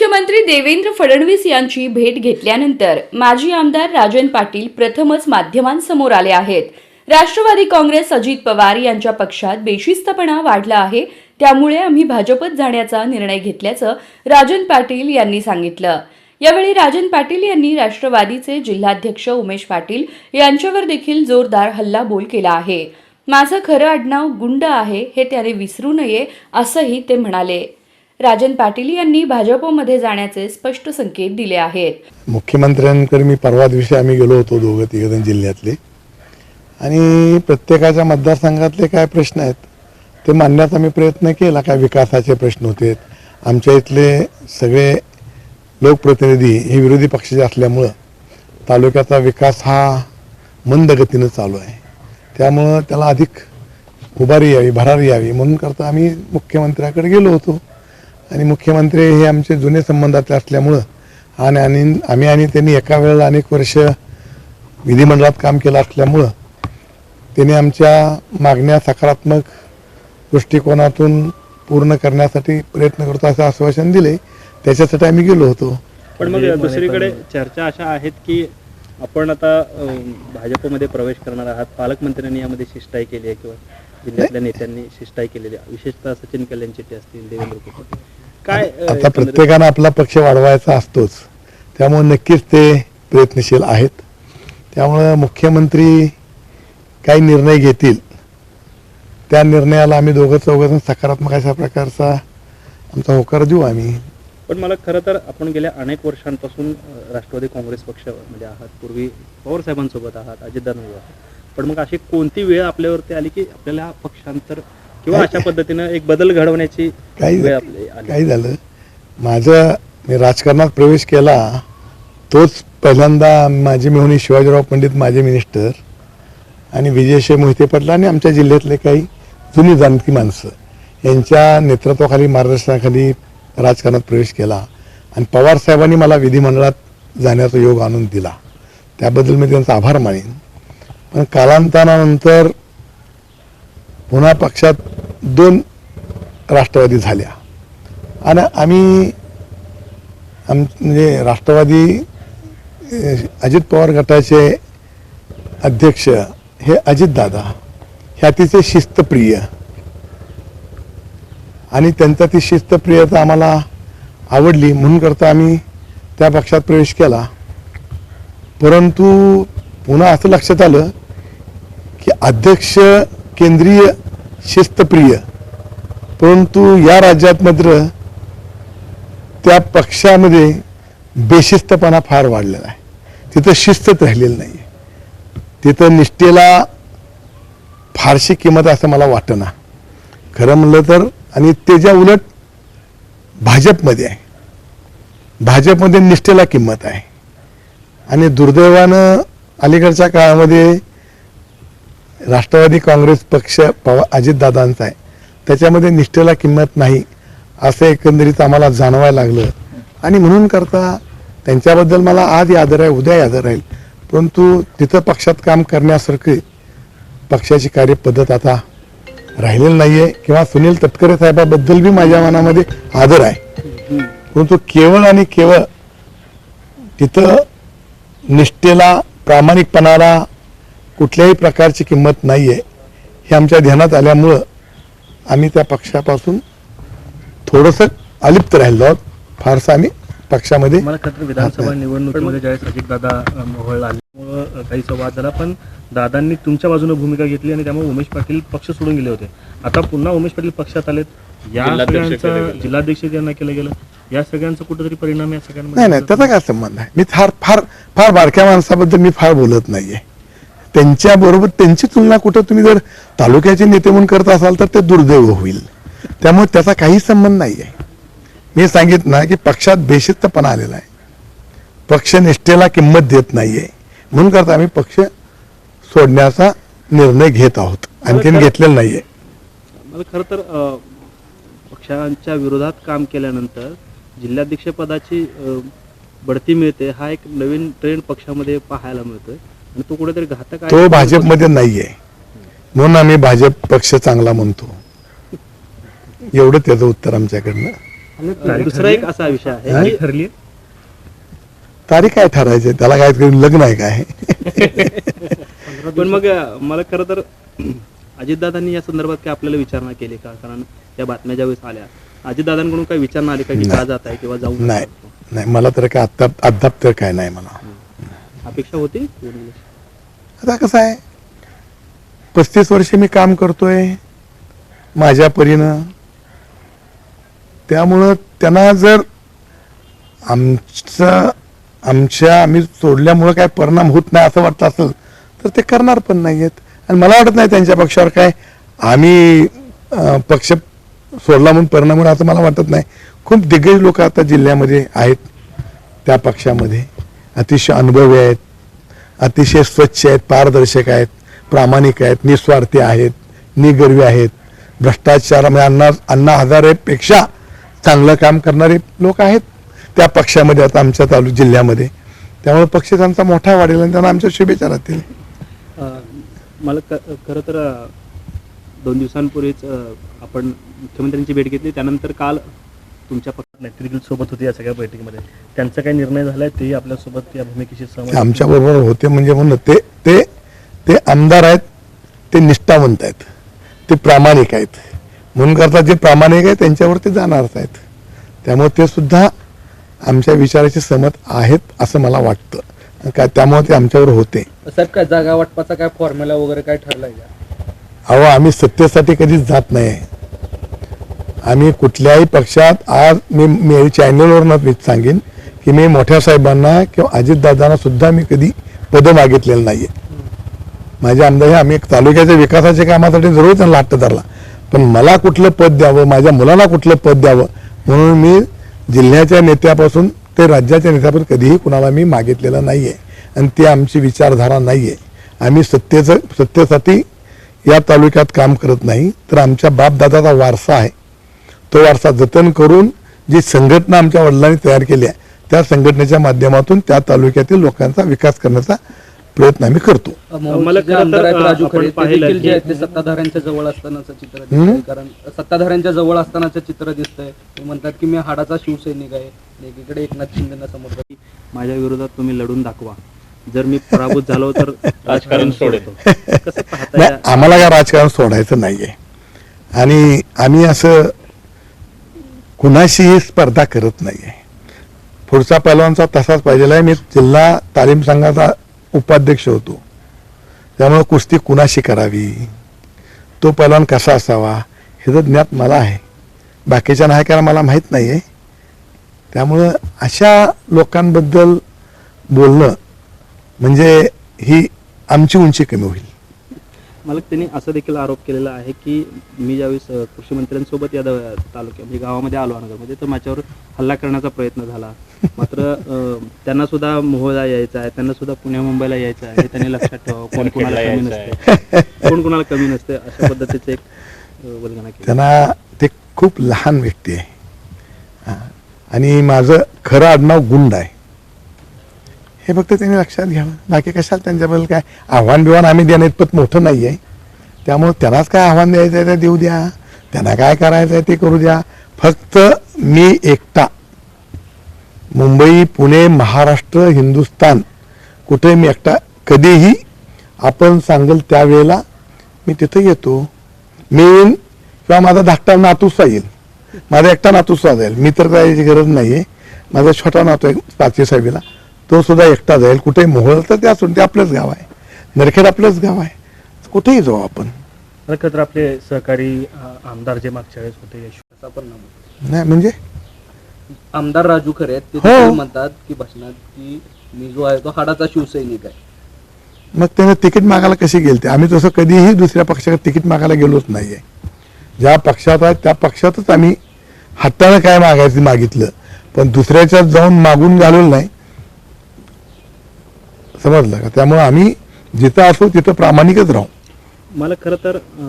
मुख्यमंत्री देवेंद्र फडणवीस यांची भेट घेतल्यानंतर माजी आमदार राजन पाटील प्रथमच माध्यमांसमोर आले आहेत. राष्ट्रवादी काँग्रेस अजित पवार यांच्या पक्षात बेशिस्तपणा वाढला आहे. त्यामुळे आम्ही भाजपत जाण्याचा निर्णय घेतल्याचं राजन पाटील यांनी सांगितलं. यावेळी राजन पाटील यांनी राष्ट्रवादीचे जिल्हाध्यक्ष उमेश पाटील यांच्यावर देखील जोरदार हल्लाबोल केला आहे. माझं खरं आडनाव गुंड आहे हे त्याने विसरू नये असंही ते म्हणाले. राजन पाटील यांनी भाजपमध्ये जाण्याचे स्पष्ट संकेत दिले आहेत. मुख्यमंत्र्यांकडे मी परवा दिवशी आम्ही गेलो होतो दोघं तिघजण जिल्ह्यातले. आणि प्रत्येकाच्या मतदारसंघातले काय प्रश्न आहेत ते मांडण्याचा मी प्रयत्न केला काय विकासाचे प्रश्न होते. आमच्या इथले सगळे लोकप्रतिनिधी हे विरोधी पक्षाचे असल्यामुळं तालुक्याचा विकास हा मंद गतीनं चालू आहे. त्यामुळं त्याला अधिक उभारी यावी भरारी यावी म्हणून करता आम्ही मुख्यमंत्र्याकडे गेलो होतो. आणि मुख्यमंत्री हे आमचे जुने संबंधातले असल्यामुळं आणि आणि आम्ही आणि त्यांनी एका वेळेला अनेक वर्ष विधिमंडळात काम केलं असल्यामुळं त्यांनी आमच्या मागण्या सकारात्मक दृष्टिकोनातून पूर्ण करण्यासाठी प्रयत्न करतो असं आश्वासन दिले. त्याच्यासाठी आम्ही गेलो होतो. पण मग दुसरीकडे चर्चा अशा आहेत की आपण आता भाजपमध्ये प्रवेश करणार आहात पालकमंत्र्यांनी यामध्ये शिष्टाई केली आहे किंवा जिल्ह्यातल्या नेत्यांनी शिष्टाई केलेली आहे. विशेषतः सचिन कल्याण शेट्टी असतील देवेंद्र कुटुंब काय आता प्रत्येकानं आपला पक्ष वाढवायचा असतोच. त्यामुळे नक्कीच ते प्रयत्नशील आहेत. त्यामुळं मुख्यमंत्री काही निर्णय घेतील. त्या निर्णयाला आम्ही दोघं चौघं सकारात्मक अशा प्रकारचा आमचा होकार देऊ आम्ही. पण मला खरं तर आपण गेल्या अनेक वर्षांपासून राष्ट्रवादी काँग्रेस पक्षामध्ये आहात. पूर्वी पवार साहेबांसोबत आहात अजितदादांसोबत आहात. पण मग अशी कोणती वेळ आपल्यावरती आली की आपल्याला पक्षांतर किंवा अशा पद्धतीनं एक बदल घडवण्याची काही वेळ आपली आली. काही झालं. माझं मी राजकारणात प्रवेश केला तोच पहिल्यांदा माझे मेहुणी शिवाजीराव पंडित माझे मिनिस्टर आणि विजयशे मोहिते पाटील आणि आमच्या जिल्ह्यातले काही जुनी जाणती माणसं यांच्या नेतृत्वाखाली मार्गदर्शनाखाली राजकारणात प्रवेश केला आणि पवार साहेबांनी मला विधिमंडळात जाण्याचा योग आणून दिला. त्याबद्दल मी त्यांचा आभार मानेन. पण कालांतरानंतर पुन्हा पक्षात दोन राष्ट्रवादी झाल्या. आणि आम्ही आम म्हणजे राष्ट्रवादी अजित पवार गटाचे अध्यक्ष हे अजितदादा हे अतिशय शिस्तप्रिय. आणि त्यांचा ती शिस्तप्रियता आम्हाला आवडली. म्हणून करता आम्ही त्या पक्षात प्रवेश केला. परंतु पुन्हा असं लक्षात आलं की अध्यक्ष केंद्रीय शिस्तप्रिय. परंतु या राज्यात मात्र त्या पक्षामध्ये बेशिस्तपणा फार वाढलेला आहे. तिथं शिस्तच राहिलेलं नाही तिथं निष्ठेला फारशी किंमत असं मला वाटतं ना खरं म्हणलं तर आणि त्याच्या उलट भाजपमध्ये आहे. भाजपमध्ये निष्ठेला किंमत आहे. आणि दुर्दैवानं अलीकडच्या काळामध्ये राष्ट्रवादी काँग्रेस पक्ष पवा अजितदादांचा आहे. त्याच्यामध्ये निष्ठेला किंमत नाही असं एकंदरीत आम्हाला जाणवायला लागलं. आणि म्हणून करता त्यांच्याबद्दल मला आज आदर आहे उद्या आदर राहील. परंतु तिथं पक्षात काम करण्यासारखी पक्षाची कार्यपद्धत आता राहिलेली नाही आहे किंवा सुनील तटकरे साहेबाबद्दल बी माझ्या मनामध्ये आदर आहे. परंतु केवळ आणि केवळ तिथं निष्ठेला प्रामाणिकपणाला कुठल्याही प्रकारची किंमत नाही आहे हे आमच्या ध्यानात आल्यामुळं आम्ही त्या पक्षापासून थोडंसं अलिप्त राहिलो आहोत. फारसं आम्ही पक्षामध्ये मला खरं तर विधानसभा निवडणुकीमध्ये ज्यावेळेस अजितदादा मोहळ आल्यामुळं काही संवाद झाला. पण दादांनी तुमच्या बाजूने भूमिका घेतली आणि त्यामुळे उमेश पाटील पक्ष सोडून गेले होते. आता पुन्हा उमेश पाटील पक्षात आलेत. या जिल्हाध्यक्ष सगळ्यांचा त्यांना केलं गेलं. या सगळ्यांचा कुठेतरी परिणाम या नाही सगळ्यांमध्ये नाही त्याचा काय संबंध आहे? मी फार फार फार बारक्या माणसाबद्दल मी फार बोलत नाहीये. त्यांच्या बरोबर त्यांची तुलना कुठं? तुम्ही जर तालुक्याचे नेते म्हणून करत असाल तर ते दुर्दैव होईल. त्यामुळे त्याचा काही संबंध नाही आहे मी सांगितलं ना की पक्षात बेशिस्तपणा आलेला आहे. पक्ष निष्ठेला किंमत देत नाहीये. म्हणून करता आम्ही पक्ष सोडण्याचा निर्णय घेत आहोत. आणखीन घेतलेला नाहीये. मला खरं तर पक्षांच्या विरोधात काम केल्यानंतर जिल्हाध्यक्ष पदाची अ, बढती मिळते हा एक नवीन ट्रेंड पक्षामध्ये पाहायला मिळतोय. तो कुठेतरी घातक आहे? तो भाजपमध्ये नाहीये. म्हणून आम्ही भाजप पक्ष चांगला म्हणतो. एवढं त्याचं उत्तर आमच्याकडनं. दुसरा एक असा विषय आहे. ठरली? तारीख काय ठरायची त्याला काय लग्न आहे काय? पण मग मला खरं तर अजितदादांनी या संदर्भात काय आपल्याला विचारणा केली का? कारण त्या बातम्या ज्यावेळेस आल्या अजितदादांकडून काही विचारणा आली का की का नाही. जात आहे किंवा जाऊ? नाही. नाही मला तर काय आत्ता अद्याप तर काय नाही मला अपेक्षा होती? आता कसं आहे? पस्तीस वर्षे मी काम करतोय माझ्या परीनं. त्यामुळं त्यांना जर आमचं आमच्या आम्ही सोडल्यामुळं काय परिणाम होत नाही असं वाटतं असेल तर ते करणार पण नाही आहेत आणि मला वाटत नाही त्यांच्या पक्षावर काय आम्ही पक्ष सोडला म्हणून परिणाम होणार असं मला वाटत नाही. खूप दिग्गज लोक आता जिल्ह्यामध्ये आहेत त्या पक्षामध्ये. अतिशय अनुभवी आहेत अतिशय स्वच्छ आहेत पारदर्शक आहेत प्रामाणिक आहेत निस्वार्थी आहेत निगर्वी आहेत. भ्रष्टाचार म्हणजे अण्णा अण्णा हजारेपेक्षा चांगलं काम करणारे लोक आहेत. त्या पक्षामध्ये आता आमच्या तालुक जिल्ह्यामध्ये. त्यामुळे पक्ष त्यांचा मोठा वाढेल आणि त्यांना आमच्या शुभेच्छा राहतील. मला क- खरं तर दोन दिवसांपूर्वीच आपण मुख्यमंत्र्यांची भेट घेतली. त्यानंतर काल तुमच्या पक्ष नेतृत्व सोबत होते या सगळ्या बैठकीमध्ये. त्यांचा काही निर्णय झालाय? तेही आपल्यासोबत या भूमिकेशी ते सहमत आमच्या बरोबर होते म्हणजे म्हणून ते ते ते आमदार आहेत ते निष्ठावंत आहेत ते प्रामाणिक आहेत. म्हणून करता जे प्रामाणिक आहे त्यांच्यावर ते जाणारच आहेत. त्यामुळे ते सुद्धा आमच्या विचाराचे सहमत आहेत असं मला वाटतं. का त्यामुळे ते आमच्यावर होते. साहेब काय जागा वाटपाचा काय फॉर्म्युला वगैरे काय ठरलाय का? अहो आम्ही सत्तेसाठी कधीच जात नाही. आम्ही कुठल्याही पक्षात आज मी मी चॅनलवरनं मी सांगेन की मी मोठ्या साहेबांना किंवा अजितदादांना सुद्धा मी कधी पदं मागितलेलं नाही आहे माझ्या आमदार हे आम्ही तालुक्याच्या विकासाच्या कामासाठी जरूर त्यांना हट्ट धरला. पण मला कुठलं पद द्यावं माझ्या मुलांना कुठलं पद द्यावं म्हणून मी जिल्ह्याच्या नेत्यापासून ते राज्याच्या नेत्यापासून कधीही कुणाला मी मागितलेलं नाही आहे आणि ती आमची विचारधारा नाही आहे आम्ही सत्तेचं सत्तेसाठी या तालुक्यात काम करत नाही तर आमच्या बापदादाचा वारसा आहे. तो वारसा जतन करून जी संघटना आमच्या वडिलांनी तयार केली आहे त्या संघटनेच्या माध्यमातून त्या तालुक्यातील लोकांचा विकास करण्याचा प्रयत्न आम्ही करतो. सत्ताधाऱ्यांच्या जवळ असतानाचं चित्र दिसतंय. कारण सत्ताधाऱ्यांच्या जवळ असतानाचं चित्र दिसतंय. ते म्हणतात की मी हाडाचा शिवसैनिक आहे. एकीकडे एकनाथ शिंदेना समोर माझ्या विरोधात तुम्ही लढून दाखवा. जर मी पराभूत झालो तर राजकारण सोडतो या- आम्हाला काय राजकारण सोडायचं नाहीये. आणि आम्ही असं कुणाशीही स्पर्धा करत नाही आहे पुढचा पैलवानचा तसाच पाहिजेला आहे. मी जिल्हा तालीम संघाचा उपाध्यक्ष होतो. त्यामुळे कुस्ती कुणाशी करावी? तो पैलवान कसा असावा? हे तर ज्ञात मला आहे. बाकीच्या नाही कारण मला माहीत नाही आहे त्यामुळं अशा लोकांबद्दल बोलणं म्हणजे ही आमची उंची कमी होईल. मला त्यांनी असं देखील आरोप केलेला आहे की मी ज्यावेळेस कृषी मंत्र्यांसोबत या द- तालुक्या म्हणजे गावामध्ये आलो नगरमध्ये तर माझ्यावर हल्ला करण्याचा प्रयत्न झाला. मात्र त्यांना सुद्धा मोहोळला यायचं आहे त्यांना सुद्धा पुण्या मुंबईला यायचं आहे हे त्यांनी लक्षात ठेवावं. कोण कुणाला कमी नसते. कोण कुणाला कमी नसते अशा पद्धतीचे एक वल्गना केली. त्यांना ते खूप लहान व्यक्ती आहे. हा. आणि माझं खरं आडनाव गुंड आहे. हे फक्त त्यांनी लक्षात घ्यावं बाकी कशाला त्यांच्याबद्दल काय? आव्हान बिव्हान आम्ही देणं इतपत मोठं नाही आहे त्यामुळे त्यांनाच काय आव्हान द्यायचं आहे ते देऊ द्या. त्यांना काय करायचं आहे ते करू द्या. फक्त मी एकटा. मुंबई पुणे महाराष्ट्र हिंदुस्तान कुठे मी एकटा? कधीही आपण सांगेल त्यावेळेला मी तिथं येतो. मी येईन किंवा माझा धाकटा नातूसा येईल. माझा एकटा नातूसा जाईल. मी तर जायची गरज नाही आहे माझा छोटा नातू आहे पाचवी साहेबीला तो सुद्धा एकटा जाईल. कुठेही मोहळ तर त्या ते आपलंच गाव आहे. नरखेड आपलंच गाव आहे. कुठेही जाऊ आपण. खरं तर आपले सहकारी अ, आमदार जे मागच्या वेळेस होते यश असा परिणाम होतो. नाही म्हणजे? आमदार राजू खरे आहेत ते हो. देखील म्हणतात की भाषणात की मी जो आहे तो हाडाचा शिवसैनिक आहे. मग त्याने तिकीट मागायला कशी गेलते? आम्ही तसं कधीही दुसऱ्या पक्षाकडे तिकीट मागायला गेलोच नाहीये. ज्या पक्षात आहे त्या पक्षातच आम्ही हट्टानं काय मागायचं मागितलं. पण दुसऱ्याच्यात जाऊन मागून घालवलं नाही. समजलं का? त्यामुळे आम्ही जिथं असो तिथं प्रामाणिकच राहू. मला खरं तर अ,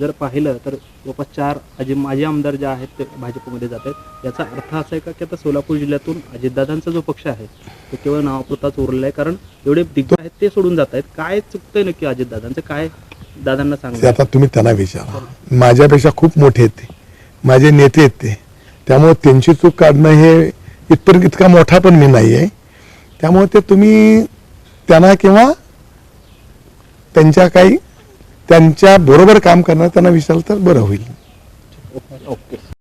जर पाहिलं तर जवळपास चार अजे माजी आमदार जे आहेत ते भाजपमध्ये जात आहेत. याचा अर्थ असा आहे का की आता सोलापूर जिल्ह्यातून अजितदादांचा जो पक्ष आहे तो केवळ नावापुरताच उरलेला आहे कारण एवढे दिग्गज आहेत ते सोडून जात आहेत. काय चुकतंय नक्की अजितदादांचं? काय दादांना ते सांगा? आता तुम्ही त्यांना विचारा. माझ्यापेक्षा खूप मोठे आहेत ते. माझे नेते आहेत ते. त्यामुळे त्यांची चूक काढणं हे इथपर्यंत इतका मोठा पण मी नाही आहे त्यामुळे ते तुम्ही त्यांना किंवा त्यांच्या काही त्यांच्या बरोबर काम करणार त्यांना विचारलं तर बरं होईल. ओके.